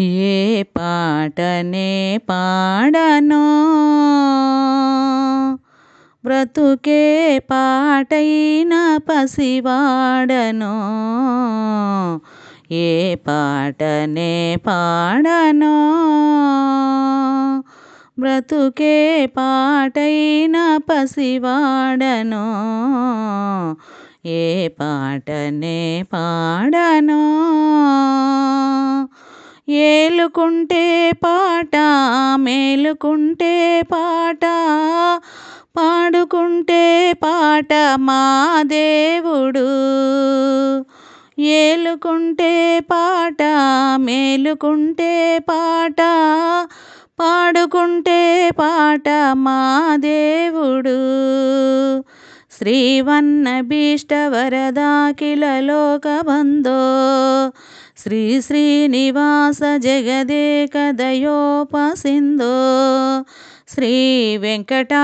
ఏ పాటనే పాడనో? బ్రతుకే పాటైన పసివాడనో? ఏ పాటనే పాడనో? బ్రతుకే పాటైన పసివాడనో? ఏ పాటనే పాడనో? ఏలుకుంటే పాట మేలుకుంటే పాట పాడుకుంటే పాట మా దేవుడు. ఏలుకుంటే పాట మేలుకుంటే పాట పాడుకుంటే పాట మా దేవుడు. శ్రీవన్న భీష్టవరదాఖిల లోకబంధో శ్రీ శ్రీనివాస జగదేక దయోపసిందో శ్రీ వెంకటాచలపతే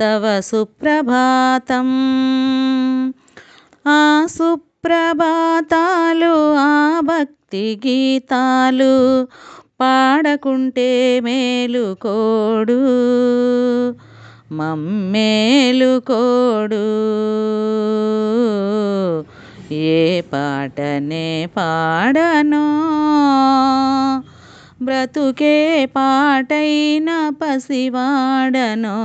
తవ సుప్రభాతం. ఆ సుప్రభాతాలు ఆ భక్తి గీతాలు పాడకుంటే మేలుకోడు మమ్మేలుకోడు ఏ పాటనే పాడనో. బ్రతుకే పాటైన పసివాడనో.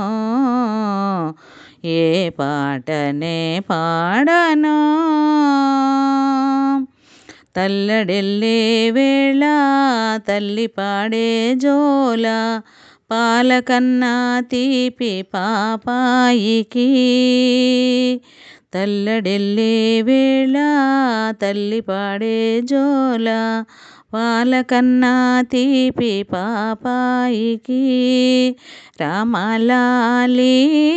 ఏ పాటనే పాడనో. తల్లడెల్లే వేళ తల్లి పాడే జోల. పాలకన్నా తీపి పాపాయికి. తల్లడెల్లే వేళ తల్లి పాడే జోల పాలకన్నా తీపి పాపాయికి. రామలాలి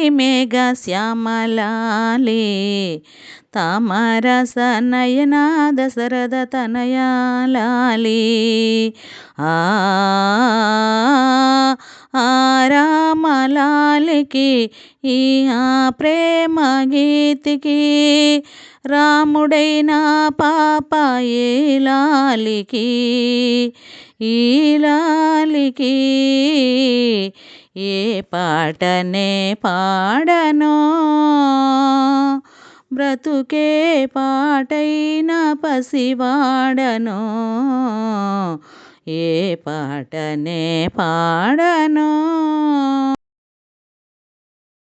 మేఘ శ్యామలాలి తామరస నయనా దశరథ తనయాలాలి. ఆ రామలాలికి ఈ ఆ ప్రేమ గీతికి రాముడైన పాప ఏలాలికి లాలికి ఏ పాటనే పాడనో? బ్రతుకే పాటైన పసివాడనో? ఏ పాటనే పాడనో.